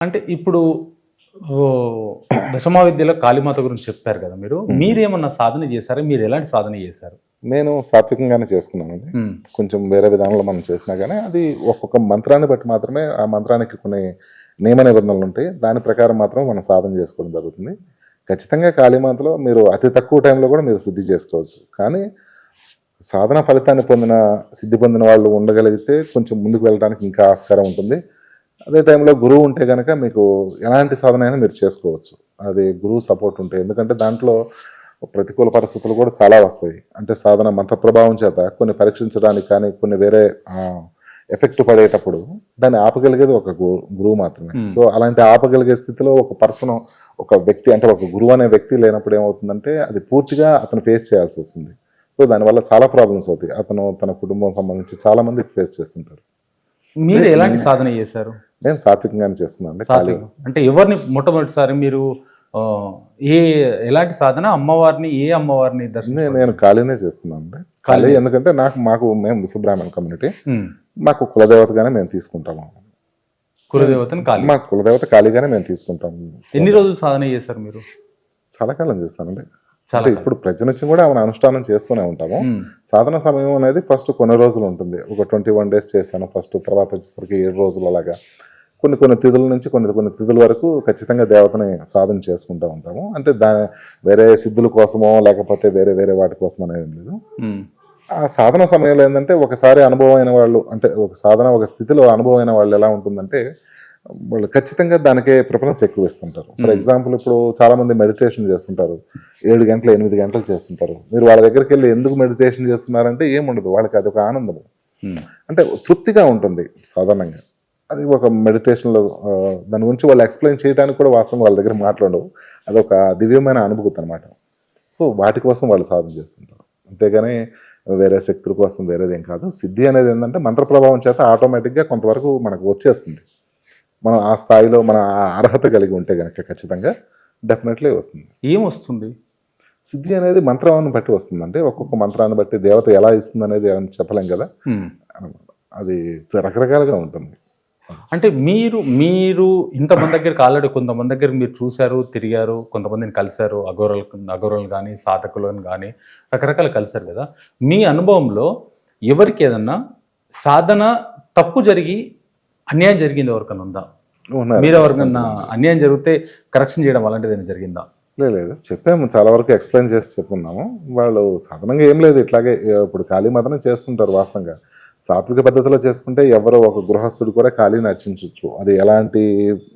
అంటే ఇప్పుడు దశమా విద్యలో కాళీమాత గురించి చెప్పారు కదా మీరు. మీరేమన్నా సాధన చేశారా? మీరు ఎలాంటి సాధన చేశారు? నేను సాత్వికంగానే చేసుకున్నానండి. కొంచెం వేరే విధానంలో మనం చేసినా కానీ అది ఒక్కొక్క మంత్రాన్ని బట్టి మాత్రమే ఆ మంత్రానికి కొన్ని నియమ నిబంధనలు ఉంటాయి. దాని ప్రకారం మాత్రం మనం సాధన చేసుకోవడం జరుగుతుంది. ఖచ్చితంగా కాళీమాతలో మీరు అతి తక్కువ టైంలో కూడా మీరు సిద్ధి చేసుకోవచ్చు. కానీ సాధన ఫలితాన్ని పొందిన సిద్ధి పొందిన వాళ్ళు ఉండగలిగితే కొంచెం ముందుకు వెళ్ళడానికి ఇంకా ఆస్కారం ఉంటుంది. అదే టైంలో గురువు ఉంటే కనుక మీకు ఎలాంటి సాధన అయినా మీరు చేసుకోవచ్చు. అది గురువు సపోర్ట్ ఉంటే. ఎందుకంటే దాంట్లో ప్రతికూల పరిస్థితులు కూడా చాలా వస్తాయి. అంటే సాధన మంత్ర ప్రభావం చేత కొన్ని పరీక్షించడానికి కానీ కొన్ని వేరే ఎఫెక్ట్ పడేటప్పుడు దాన్ని ఆపగలిగేది ఒక గురువు మాత్రమే. Hmm. సో అలాంటి ఆపగలిగే స్థితిలో ఒక పర్సన్ ఒక వ్యక్తి అంటే ఒక గురువు అనే వ్యక్తి లేనప్పుడు ఏమవుతుందంటే అది పూర్తిగా అతను ఫేస్ చేయాల్సి వస్తుంది. సో దానివల్ల చాలా ప్రాబ్లమ్స్ అవుతాయి. అతను తన కుటుంబం సంబంధించి చాలా మంది ఫేస్ చేస్తుంటారు. మీరు ఎలాంటి సాధన చేశారు? నేను సాత్వికంగానే చేసుకున్నాను అంటే ఖాళీ ఎవరిని మొట్టమొదటిసారి మీరు ఏ ఎలాంటి సాధన అమ్మవారిని ఏ అమ్మవారిని దర్శనం నేను ఖాళీనే చేసుకున్నాను అండి ఖాళీ ఎందుకంటే నాకు మాకు మేము విశ్వబ్రాహ్మణ కమ్యూనిటీ. మాకు కులదేవతగానే మేము తీసుకుంటాము. కులదేవతని కాళీ మా కులదేవత ఖాళీగానే మేము తీసుకుంటాము. ఎన్ని రోజులు సాధన చేశారు మీరు? చాలా కాలం చేస్తానండి. అంటే ఇప్పుడు ప్రజనిత్యం కూడా ఆమెను అనుష్ఠానం చేస్తూనే ఉంటాము. సాధన సమయం అనేది ఫస్ట్ కొన్ని రోజులు ఉంటుంది. ఒక ట్వంటీ వన్ డేస్ చేశాను ఫస్ట్ తర్వాత వచ్చేసరికి ఏడు రోజులు అలాగా. కొన్ని కొన్ని తిథుల నుంచి కొన్ని కొన్ని తిథుల వరకు ఖచ్చితంగా దేవతని సాధన చేసుకుంటూ ఉంటాము. అంటే దాని వేరే సిద్ధుల కోసమో లేకపోతే వేరే వేరే వాటి కోసం అనేది లేదు. ఆ సాధన సమయంలో ఏంటంటే ఒకసారి అనుభవం అయిన వాళ్ళు అంటే ఒక సాధన ఒక స్థితిలో అనుభవం అయిన వాళ్ళు ఎలా ఉంటుందంటే వాళ్ళు ఖచ్చితంగా దానికే ప్రిఫరెన్స్ ఎక్కువ ఇస్తుంటారు ఫర్. ఎగ్జాంపుల్ ఇప్పుడు చాలా మంది మెడిటేషన్ చేస్తుంటారు. ఏడు గంటలు ఎనిమిది గంటలు చేస్తుంటారు. మీరు వాళ్ళ దగ్గరికి వెళ్ళి ఎందుకు మెడిటేషన్ చేస్తున్నారంటే ఏముండదు. వాళ్ళకి అది ఒక ఆనందం ఉమ్, అంటే తృప్తిగా ఉంటుంది సాధారణంగా. అది ఒక మెడిటేషన్లో దాని గురించి వాళ్ళు ఎక్స్ప్లెయిన్ చేయడానికి కూడా వాస్తవం వాళ్ళ దగ్గర మాట్లాడవు. అదొక దివ్యమైన అనుభూతి అనమాట సో వాటి కోసం వాళ్ళు సాధన చేస్తుంటారు. అంతేగాని వేరే శక్తుల కోసం వేరేదేం కాదు. సిద్ధి అనేది ఏంటంటే మంత్ర ప్రభావం చేత ఆటోమేటిక్గా కొంతవరకు మనకు వచ్చేస్తుంది. మనం ఆ స్థాయిలో మన ఆ అర్హత కలిగి ఉంటే కనుక ఖచ్చితంగా డెఫినెట్లీ వస్తుంది. ఏం వస్తుంది? సిద్ధి అనేది మంత్రాన్ని బట్టి వస్తుంది. అంటే ఒక్కొక్క మంత్రాన్ని బట్టి దేవత ఎలా ఇస్తుంది అనేది ఏమని చెప్పలేం కదా. అది రకరకాలుగా ఉంటుంది. అంటే మీరు మీరు ఇంతమంది దగ్గరికి ఆల్రెడీ కొంతమంది దగ్గర మీరు చూశారు తిరిగారు కొంతమందిని కలిశారు అఘోరలు అఘోరలు కానీ సాధకులను కానీ రకరకాలు కలిశారు కదా? మీ అనుభవంలో ఎవరికి ఏదన్నా సాధన తప్పు జరిగి అన్యాయం జరిగింది ఎవరికన్నా ఉందా. మీరు ఎవరికన్నా అన్యాయం జరిగితే కరెక్షన్ చేయడం అలాంటిది ఏమైనా జరిగిందా? లేదు చెప్పాము. చాలా వరకు ఎక్స్ప్లెయిన్ చేసి చెప్పుకున్నాము. వాళ్ళు సాధారణంగా ఏం లేదు. ఇట్లాగే ఇప్పుడు ఖాళీ మాత్రం చేస్తుంటారు వాస్తవంగా. సాత్విక పద్ధతిలో చేసుకుంటే ఎవరో ఒక గృహస్థుడు కూడా ఖాళీని అర్చించవచ్చు అది ఎలాంటి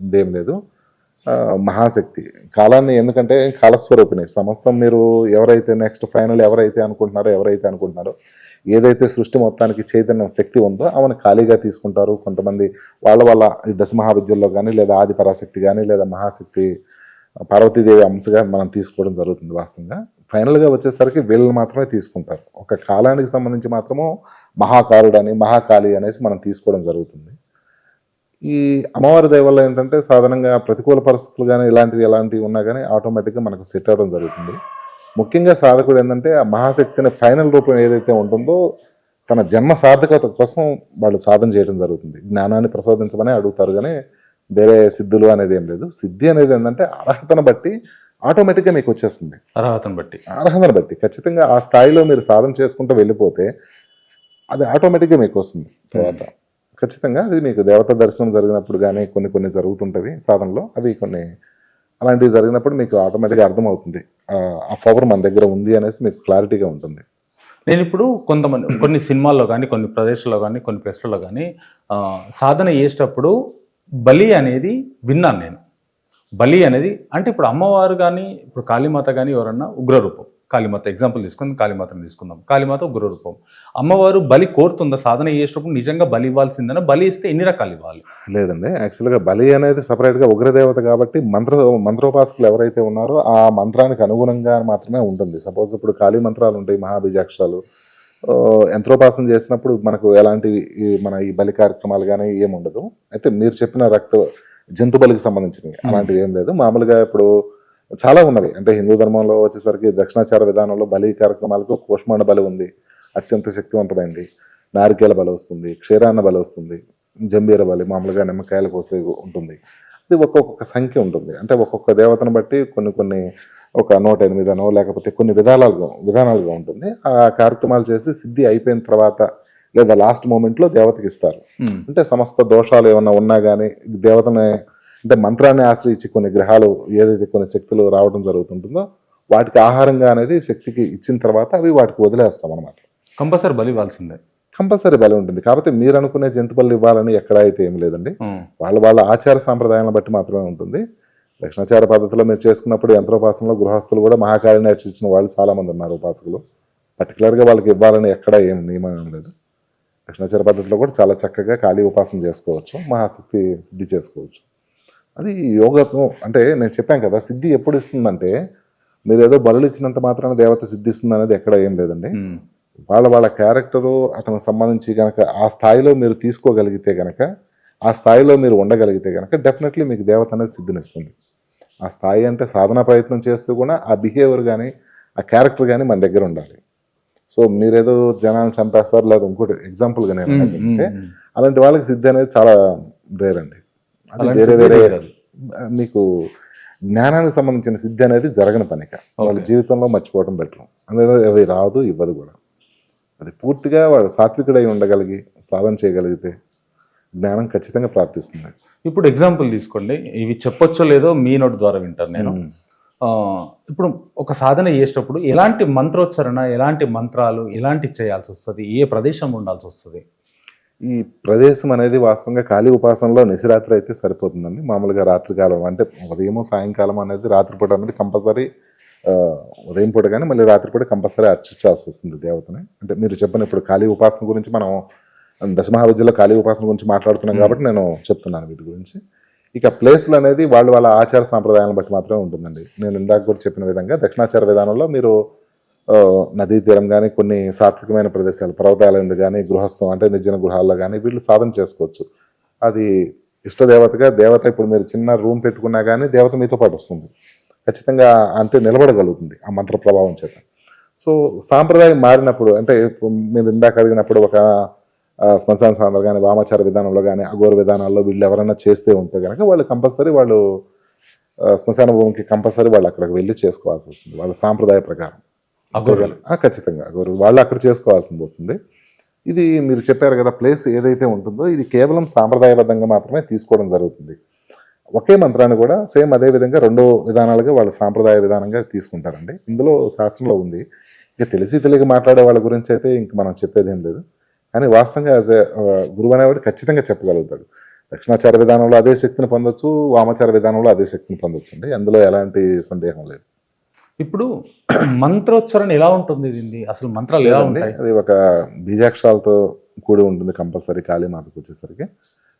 ఇదేం లేదు మహాశక్తి. కాలాన్ని ఎందుకంటే కాలస్వరూపిణి. సమస్తం మీరు ఎవరైతే నెక్స్ట్ ఫైనల్ ఎవరైతే అనుకుంటున్నారో ఎవరైతే అనుకుంటున్నారో ఏదైతే సృష్టి మొత్తానికి చైతన్య శక్తి ఉందో ఆమెను ఖాళీగా తీసుకుంటారు. కొంతమంది వాళ్ళ వాళ్ళ దశమహావిద్యల్లో దశ కానీ లేదా ఆది పరాశక్తి కానీ లేదా మహాశక్తి పార్వతీదేవి అంశగా మనం తీసుకోవడం జరుగుతుంది వాస్తవంగా. ఫైనల్గా వచ్చేసరికి వీళ్ళని మాత్రమే తీసుకుంటారు. ఒక కాలానికి సంబంధించి మాత్రము మహాకారుడని మహాకాళి అనేసి మనం తీసుకోవడం జరుగుతుంది. ఈ అమ్మవారి దయ వల్ల ఏంటంటే సాధారణంగా ప్రతికూల పరిస్థితులు కానీ ఇలాంటివి ఎలాంటివి ఉన్నా కానీ ఆటోమేటిక్గా మనకు సెట్ అవ్వడం జరుగుతుంది. ముఖ్యంగా సాధకుడు ఏంటంటే ఆ మహాశక్తిని ఫైనల్ రూపం ఏదైతే ఉంటుందో తన జన్మ సార్థకత కోసం వాళ్ళు సాధన చేయడం జరుగుతుంది. జ్ఞానాన్ని ప్రసాదించమని అడుగుతారు కానీ వేరే సిద్ధులు అనేది ఏం లేదు. సిద్ధి అనేది ఏంటంటే అర్హతను బట్టి ఆటోమేటిక్గా మీకు వచ్చేస్తుంది. అర్హతను బట్టి. అర్హతను బట్టి. ఖచ్చితంగా ఆ స్థాయిలో మీరు సాధన చేసుకుంటూ వెళ్ళిపోతే అది ఆటోమేటిక్గా మీకు వస్తుంది తర్వాత. ఖచ్చితంగా అది మీకు దేవత దర్శనం జరిగినప్పుడు కానీ కొన్ని కొన్ని జరుగుతుంటవి సాధనలో. అవి కొన్ని అలాంటివి జరిగినప్పుడు మీకు ఆటోమేటిక్గా అర్థమవుతుంది. ఆ- పవర్ మన దగ్గర ఉంది అనేసి మీకు క్లారిటీగా ఉంటుంది. నేను ఇప్పుడు కొంతమంది కొన్ని సినిమాల్లో కానీ కొన్ని ప్రదేశాల్లో కానీ కొన్ని ప్లేస్లలో కానీ సాధన చేసేటప్పుడు బలి అనేది విన్నాను నేను. బలి అనేది అంటే ఇప్పుడు అమ్మవారు కానీ ఇప్పుడు కాళీమాత కానీ ఎవరన్నా ఉగ్రరూపం. కాళీమాత ఎగ్జాంపుల్ తీసుకుందాం కాళీమాతను తీసుకుందాం. కాళీమాత ఉగ్రరూపం అమ్మవారు బలి కోరుతుందా? సాధన చేసేటప్పుడు నిజంగా బలి ఇవ్వాల్సిందేనా? బలి ఇస్తే ఎన్ని రకాలు ఇవ్వాలి? లేదండి. యాక్చువల్గా బలి అనేది సపరేట్గా ఉగ్రదేవత కాబట్టి మంత్ర మంత్రోపాసకులు ఎవరైతే ఉన్నారో ఆ మంత్రానికి అనుగుణంగా మాత్రమే ఉంటుంది. సపోజ్ ఇప్పుడు కాళీ మంత్రాలు ఉంటాయి మహాబీజాక్షరాలు. యంత్రోపాసన చేసినప్పుడు మనకు ఎలాంటి మన ఈ బలి కార్యక్రమాలు కానీ ఏముండదు. అయితే మీరు చెప్పిన రక్త జంతు బలికి సంబంధించినవి అలాంటివి ఏం లేదు. మామూలుగా ఇప్పుడు చాలా ఉన్నవి. అంటే హిందూ ధర్మంలో వచ్చేసరికి దక్షిణాచార విధానంలో బలి కార్యక్రమాలకు కూష్మాండ బలి ఉంది. అత్యంత శక్తివంతమైంది. నారికేల బలి వస్తుంది క్షీరాన్న బలి వస్తుంది జంబీర బలి మామూలుగా నిమ్మకాయలు కోసే ఉంటుంది. ఇది ఒక్కొక్క సంఖ్య ఉంటుంది. అంటే ఒక్కొక్క దేవతను బట్టి కొన్ని కొన్ని ఒక నూట ఎనిమిదనో లేకపోతే కొన్ని విధానాలుగా విధానాలుగా ఉంటుంది. ఆ కార్యక్రమాలు చేసి సిద్ధి అయిపోయిన తర్వాత లేదా లాస్ట్ మూమెంట్లో దేవతకి ఇస్తారు. అంటే సమస్త దోషాలు ఏమన్నా ఉన్నా కానీ దేవతని అంటే మంత్రాన్ని ఆశ్రయించి కొన్ని గ్రహాలు ఏదైతే కొన్ని శక్తులు రావడం జరుగుతుంటుందో వాటికి ఆహారంగా అనేది శక్తికి ఇచ్చిన తర్వాత అవి వాటికి వదిలేస్తాం అనమాట కంపల్సరీ బలి ఇవ్వాల్సిందే. కంపల్సరీ బలి ఉంటుంది. కాకపోతే మీరు అనుకునే జంతు బలి ఇవ్వాలని ఎక్కడ అయితే ఏం లేదండి. వాళ్ళ వాళ్ళ ఆచార సాంప్రదాయాలను బట్టి మాత్రమే ఉంటుంది. దక్షిణాచార పద్ధతిలో మీరు చేసుకున్నప్పుడు యంత్రోపాసనలో గృహస్థులు కూడా మహాకాళిని అర్చించిన వాళ్ళు చాలా మంది ఉన్నారు ఉపాసకులు. పర్టికులర్గా వాళ్ళకి ఇవ్వాలని ఎక్కడ ఏం నియమం ఏం లేదు. దక్షిణాచార పద్ధతిలో కూడా చాలా చక్కగా ఖాళీ ఉపాసన చేసుకోవచ్చు. మహాశక్తి సిద్ధి చేసుకోవచ్చు. అది యోగత్వం. అంటే నేను చెప్పాను కదా సిద్ధి ఎప్పుడు ఇస్తుందంటే మీరు ఏదో బలులు ఇచ్చినంత మాత్రాన దేవత సిద్ధిస్తుంది అనేది ఎక్కడ ఏం లేదండి. వాళ్ళ వాళ్ళ క్యారెక్టరు అతనికి సంబంధించి కనుక ఆ స్థాయిలో మీరు తీసుకోగలిగితే కనుక ఆ స్థాయిలో మీరు ఉండగలిగితే కనుక డెఫినెట్లీ మీకు దేవత అనేది సిద్ధినిస్తుంది. ఆ స్థాయి అంటే సాధన ప్రయత్నం చేస్తూ కూడా ఆ బిహేవియర్ కానీ ఆ క్యారెక్టర్ కానీ మన దగ్గర ఉండాలి. సో మీరేదో జనాన్ని చంపేస్తారు లేదా ఇంకోటి ఎగ్జాంపుల్గా నేను అంటే. అలాంటి వాళ్ళకి సిద్ధి అనేది చాలా రేర్ అండి. వేరే వేరే. మీకు జ్ఞానానికి సంబంధించిన సిద్ధి అనేది జరగని పనిక వాళ్ళ. జీవితంలో మర్చిపోవడం బెటర్. అందులో అవి రాదు ఇవ్వదు కూడా. అది పూర్తిగా వాడు సాత్వికుడై ఉండగలిగి సాధన చేయగలిగితే జ్ఞానం ఖచ్చితంగా ప్రాప్తిస్తుంది. ఇప్పుడు ఎగ్జాంపుల్ తీసుకోండి. ఇవి చెప్పొచ్చో లేదో మీ నోటి ద్వారా వింటాను నేను. ఇప్పుడు ఒక సాధన చేసేటప్పుడు ఎలాంటి మంత్రోచ్చరణ ఎలాంటి మంత్రాలు ఎలాంటి చేయాల్సి వస్తుంది ఏ ప్రదేశంలో ఉండాల్సి వస్తుంది? ఈ ప్రదేశం అనేది వాస్తవంగా ఖాళీ ఉపాసనలో నిశిరాత్రి అయితే సరిపోతుందండి. మామూలుగా రాత్రికాలం అంటే ఉదయము సాయంకాలం అనేది రాత్రిపూట అనేది కంపల్సరీ ఉదయం పూట కానీ మళ్ళీ రాత్రిపూట కంపల్సరీ అర్చించాల్సి వస్తుంది దేవతని. అంటే మీరు చెప్పిన ఇప్పుడు ఖాళీ ఉపాసన గురించి మనం దశమహావిద్యలో ఖాళీ ఉపాసన గురించి మాట్లాడుతున్నాం కాబట్టి నేను చెప్తున్నాను వీటి గురించి. ఇక ప్లేస్లు అనేది వాళ్ళు వాళ్ళ ఆచార సాంప్రదాయాలను బట్టి మాత్రమే ఉంటుందండి. నేను ఇందాక కూడా చెప్పిన విధంగా దక్షిణాచార విధానంలో మీరు నదీ తీరం కానీ కొన్ని సాత్వికమైన ప్రదేశాలు పర్వతాల కానీ గృహస్థం అంటే నిర్జన గృహాల్లో కానీ వీళ్ళు సాధన చేసుకోవచ్చు. అది ఇష్టదేవతగా దేవత ఇప్పుడు మీరు చిన్న రూమ్ పెట్టుకున్నా కానీ దేవత మీతో పాటు వస్తుంది. ఖచ్చితంగా అంటే నిలబడగలుగుతుంది ఆ మంత్ర ప్రభావం చేత. సో సాంప్రదాయం మారినప్పుడు అంటే మీరు ఇందాక అడిగినప్పుడు ఒక శ్మశాన సాంద్ర కానీ వామాచార విధానంలో కానీ అఘోర విధానాల్లో వీళ్ళు ఎవరైనా చేస్తే ఉంటే కనుక వాళ్ళు కంపల్సరీ వాళ్ళు శ్మశాన భూమికి కంపల్సరీ వాళ్ళు అక్కడికి వెళ్ళి చేసుకోవాల్సి వస్తుంది వాళ్ళ సాంప్రదాయ ప్రకారం. ఖచ్చితంగా అఘోరు వాళ్ళు అక్కడ చేసుకోవాల్సింది వస్తుంది. ఇది మీరు చెప్పారు కదా ప్లేస్ ఏదైతే ఉంటుందో ఇది కేవలం సాంప్రదాయబద్ధంగా మాత్రమే తీసుకోవడం జరుగుతుంది. ఒకే మంత్రాన్ని కూడా సేమ్ అదే విధంగా రెండో విధానాలుగా వాళ్ళు సాంప్రదాయ విధానంగా తీసుకుంటారండి. ఇందులో శాస్త్రంలో ఉంది. ఇక తెలిసి తెలియక మాట్లాడే వాళ్ళ గురించి అయితే ఇంక మనం చెప్పేది ఏం లేదు. కానీ వాస్తవంగా యాజ్ గురువు అనేవాడు ఖచ్చితంగా చెప్పగలుగుతాడు. దక్షిణాచార విధానంలో అదే శక్తిని పొందొచ్చు వామాచార విధానంలో అదే శక్తిని పొందొచ్చు అండి అందులో ఎలాంటి సందేహం లేదు. ఇప్పుడు మంత్రోచ్చరణ ఎలా ఉంటుంది దీన్ని? అసలు మంత్రాలు ఎలా ఉంటాయి? అది ఒక బీజాక్షరాలతో కూడి ఉంటుంది కంపల్సరీ కాళీమాతకు వచ్చేసరికి.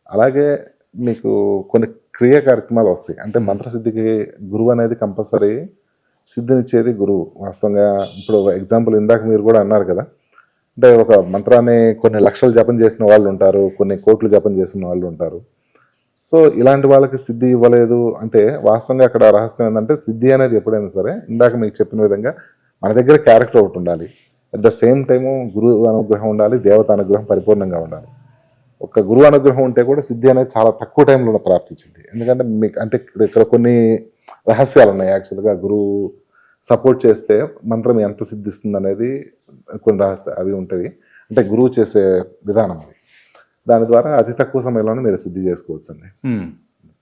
అలాగే మీకు కొన్ని క్రియ కార్యక్రమాలు వస్తాయి. అంటే మంత్రసిద్ధికి గురువు అనేది కంపల్సరీ సిద్ధినిచ్చేది గురువు. వాస్తవంగా ఇప్పుడు ఎగ్జాంపుల్ ఇందాక మీరు కూడా అన్నారు కదా. అంటే ఒక మంత్రాన్ని కొన్ని లక్షలు జపం చేసిన వాళ్ళు ఉంటారు కొన్ని కోట్లు జపం చేసిన వాళ్ళు ఉంటారు. సో ఇలాంటి వాళ్ళకి సిద్ధి ఇవ్వలేదు అంటే వాస్తవంగా అక్కడ రహస్యం ఏంటంటే సిద్ధి అనేది ఎప్పుడైనా సరే ఇందాక మీకు చెప్పిన విధంగా మన దగ్గర క్యారెక్టర్ ఒకటి ఉండాలి. అట్ ద సేమ్ టైము గురువు అనుగ్రహం ఉండాలి దేవత అనుగ్రహం పరిపూర్ణంగా ఉండాలి. ఒక గురువు అనుగ్రహం ఉంటే కూడా సిద్ధి అనేది చాలా తక్కువ టైంలో ప్రాప్తించింది. ఎందుకంటే మీకు అంటే ఇక్కడ ఇక్కడ కొన్ని రహస్యాలు ఉన్నాయి యాక్చువల్గా గురువు సపోర్ట్ చేస్తే మంత్రం ఎంత సిద్ధిస్తుంది అనేది కొన్ని రహస్య అవి ఉంటాయి. అంటే గురువు చేసే విధానం అది. దాని ద్వారా అతి తక్కువ సమయంలోనే మీరు సిద్ధి చేసుకోవచ్చు అండి